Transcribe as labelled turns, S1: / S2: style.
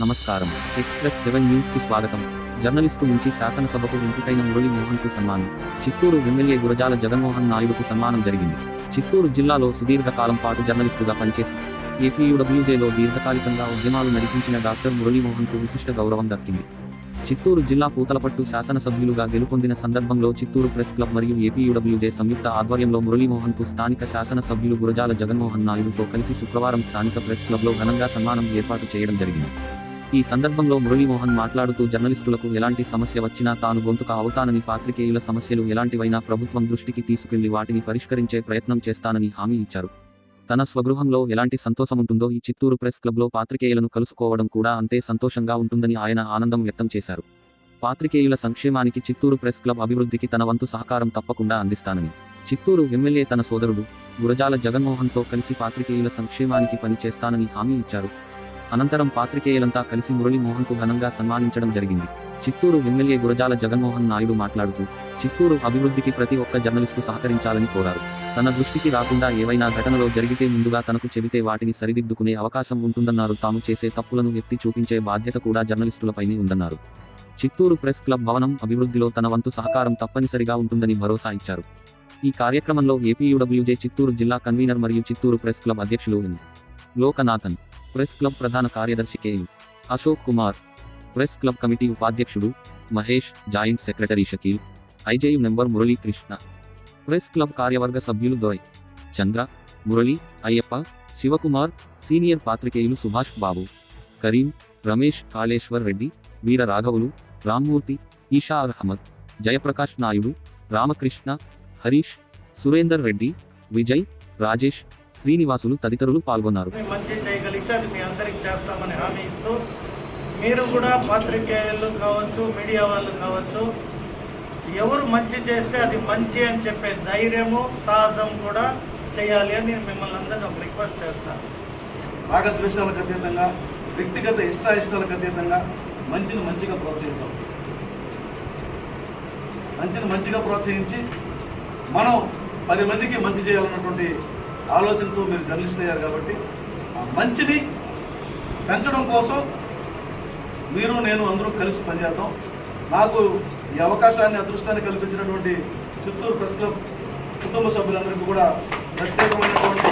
S1: నమస్కారం. Express seven న్యూస్కి స్వాగతం. జర్నలిస్టు నుంచి శాసనసభకు ఎంపికైన మురళీ మోహన్కు సన్మానం. చిత్తూరు ఎమ్మెల్యే గురజాల జగన్మోహన్ నాయుడుకు సన్మానం జరిగింది. చిత్తూరు జిల్లాలో సుదీర్ఘకాలం పాటు జర్నలిస్టుగా పనిచేసి ఏపీయూడబ్ల్యూజేలో దీర్ఘకాలికంగా ఉద్యమాలు నడిపించిన డాక్టర్ మురళీమోహన్కు విశిష్ట గౌరవం దక్కింది. చిత్తూరు జిల్లా పూతలపట్టు శాసనసభ్యులుగా గెలుపొందిన సందర్భంలో చిత్తూరు ప్రెస్ క్లబ్ మరియు ఏపీయూడబ్ల్యూజే సంయుక్త ఆధ్వర్యంలో మురళీమోహన్కు స్థానిక శాసనసభ్యులు గురజాల జగన్మోహన్ నాయుడుతో కలిసి శుక్రవారం స్థానిక ప్రెస్ క్లబ్లో ఘనంగా సన్మానం ఏర్పాటు చేయడం జరిగింది. ఈ సందర్భంలో మురళీమోహన్ మాట్లాడుతూ జర్నలిస్టులకు ఎలాంటి సమస్య వచ్చినా తాను గొంతుక అవుతానని పాత్రికేయుల సమస్యలు ఎలాంటివైనా ప్రభుత్వం దృష్టికి తీసుకెళ్ళి వాటిని పరిష్కరించే ప్రయత్నం చేస్తానని హామీ ఇచ్చారు. తన స్వగృహంలో ఎలాంటి సంతోషముంటుందో ఈ చిత్తూరు ప్రెస్ క్లబ్లో పాత్రికేయులను కలుసుకోవడం కూడా అంతే సంతోషంగా ఉంటుందని ఆయన ఆనందం వ్యక్తం చేశారు. పాత్రికేయుల సంక్షేమానికి చిత్తూరు ప్రెస్ క్లబ్ అభివృద్ధికి తన వంతు సహకారం తప్పకుండా అందిస్తానని. చిత్తూరు ఎమ్మెల్యే తన సోదరుడు గురజాల జగన్మోహన్తో కలిసి పాత్రికేయుల సంక్షేమానికి పని చేస్తానని హామీ ఇచ్చారు. అనంతరం పాత్రికేయులంతా కలిసి మురళీమోహన్కు ఘనంగా సన్మానించడం జరిగింది. చిత్తూరు ఎమ్మెల్యే గురజాల జగన్మోహన్ నాయుడు మాట్లాడుతూ చిత్తూరు అభివృద్ధికి ప్రతి ఒక్క జర్నలిస్టు సహకరించాలని కోరారు. తన దృష్టికి రాకుండా ఏవైనా ఘటనలో జరిగితే ముందుగా తనకు చెబితే వాటిని సరిదిద్దుకునే అవకాశం ఉంటుందన్నారు. తాము చేసే తప్పులను ఎత్తి చూపించే బాధ్యత కూడా జర్నలిస్టులపైనే ఉందన్నారు. చిత్తూరు ప్రెస్ క్లబ్ భవనం అభివృద్ధిలో తన వంతు సహకారం తప్పనిసరిగా ఉంటుందని భరోసా ఇచ్చారు. ఈ కార్యక్రమంలో ఏపీయూడబ్ల్యూజే చిత్తూరు జిల్లా కన్వీనర్ మరియు చిత్తూరు ప్రెస్ క్లబ్ అధ్యక్షులు ఎన్. లోకనాథన్ ప్రెస్ క్లబ్ ప్రధాన కార్యదర్శి KU Ashok Kumar. Press club committee ఉపాధ్యక్షుడు Mahesh joint secretary Shakeel IJU member Murali Krishna. Press club కార్యవర్గ సభ్యులు దొరై. చంద్ర మురళి అయ్యప్ప శివకుమార్ సీనియర్ పాత్రికేయులు సుభాష్ బాబు కరీం రమేష్ కాళేశ్వర్ రెడ్డి వీర రాఘవులు రామ్మూర్తి ఈషా అహ్మద్ జయప్రకాష్ నాయుడు రామకృష్ణ హరీష్ సురేందర్ రెడ్డి విజయ్ రాజేష్ శ్రీనివాసులు తదితరులు పాల్గొన్నారు.
S2: మీ అది మీ అందరికి చేస్తామని హామీ ఇస్తూ మీరు కూడా పాత్రికేయులు కావచ్చు మీడియా వాళ్ళు కావచ్చు ఎవరు మంచి చేస్తే అది మంచి అని చెప్పే ధైర్యము సాహసం కూడా చేయాలి అని నేను మిమ్మల్ని అందరినీ ఒక రిక్వెస్ట్ చేస్తాను.
S3: రాగద్వేషాలకు అతీతంగా వ్యక్తిగత ఇష్టాయిష్టాలకు అతీతంగా మంచిని మంచిగా ప్రోత్సహిద్దాం. మంచిని మంచిగా ప్రోత్సహించి మనం పది మందికి మంచి చేయాలన్నటువంటి ఆలోచనతో మీరు జర్నలిస్ట్ అయ్యారు కాబట్టి మంచిని పెంచడం కోసం మీరు నేను అందరూ కలిసి పనిచేద్దాం. నాకు ఈ అవకాశాన్ని అదృష్టాన్ని కల్పించినటువంటి చిత్తూరు ప్రెస్ క్లబ్ కుటుంబ సభ్యులందరికీ కూడా ప్రత్యేకమైనటువంటి